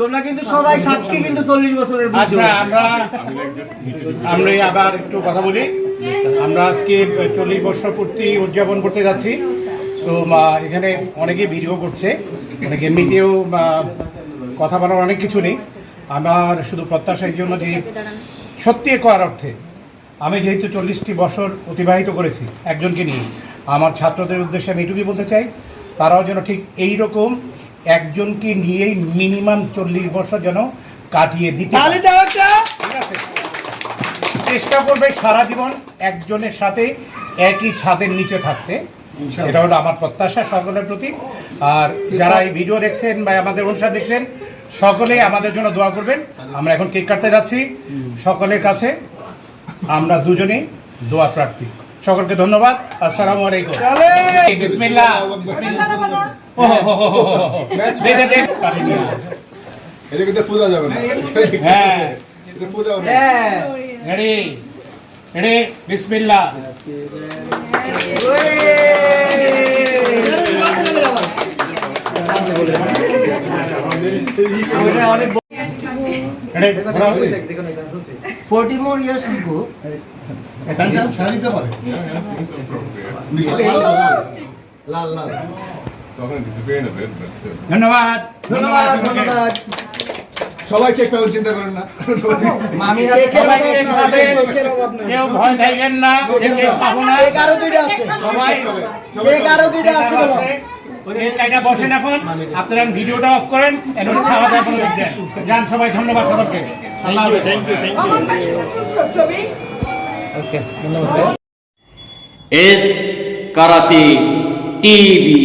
তোমরা কিন্তু সবাই সাক্ষী কিন্তু চল্লিশ বছরের আচ্ছা আমরা আমরা আবার একটু কথা বলি। আমরা আজকে চল্লিশ বছর পূর্তি উদযাপন করতে যাচ্ছি। তো এখানে অনেকে ভিডিও করছে অনেকে এমনিতেও কথা বলার অনেক কিছু নেই। আমার শুধু প্রত্যাশার জন্য যে সত্যি করার অর্থে আমি যেহেতু চল্লিশটি বছর অতিবাহিত করেছি একজনকে নিয়ে আমার ছাত্রদের উদ্দেশ্যে আমি এটুকুই বলতে চাই তারাও যেন ঠিক এই রকম একজনকে নিয়েই মিনিমাম চল্লিশ বছর যেন কাটিয়ে দিতে চেষ্টা করবে সারা জীবন একজনের সাথে একই ছাদের নিচে থাকতে। এটা হলো আমার প্রত্যাশা সকলের প্রতি। আর যারা এই ভিডিও দেখছেন বা আমাদের অনুষ্ঠান দেখছেন সকলে আমাদের জন্য দোয়া করবেন। আমরা এখন কেক কাটতে যাচ্ছি। সকলের কাছে আমরা দুজনেই দোয়া প্রার্থী। সকলকে ধন্যবাদ আসসালামু আলাইকুম বিসমিল্লাহ। এটা কিন্তু পূজা যাবে না হ্যাঁ এটা পূজা হবে হ্যাঁ রেডি রেডি বিসমিল্লাহ অনেক রেডি ঘোরাও। Forty more years to go গানটা ছাড়া দিতে পারে লাল লাল to. ধন্যবাদ ধন্যবাদ। ধন্যবাদ। সবাই কেক পাবেন চিন্তা করেন না। মামিরা সবাই কেক খাবেন। কেউ ভয় থাকবেন না কেক খাব না। কেক আরও দুইটা আছে। সবাই কেক আরও দুইটা আছে বলো। কেক কাটা বসেন এখন। আপনারা ভিডিওটা অফ করেন এখন খাওয়া দাওয়া করে দেন যান সবাই ধন্যবাদ সবাইকে। আল্লাহ হাফেজ। Thank you thank you S karate TV.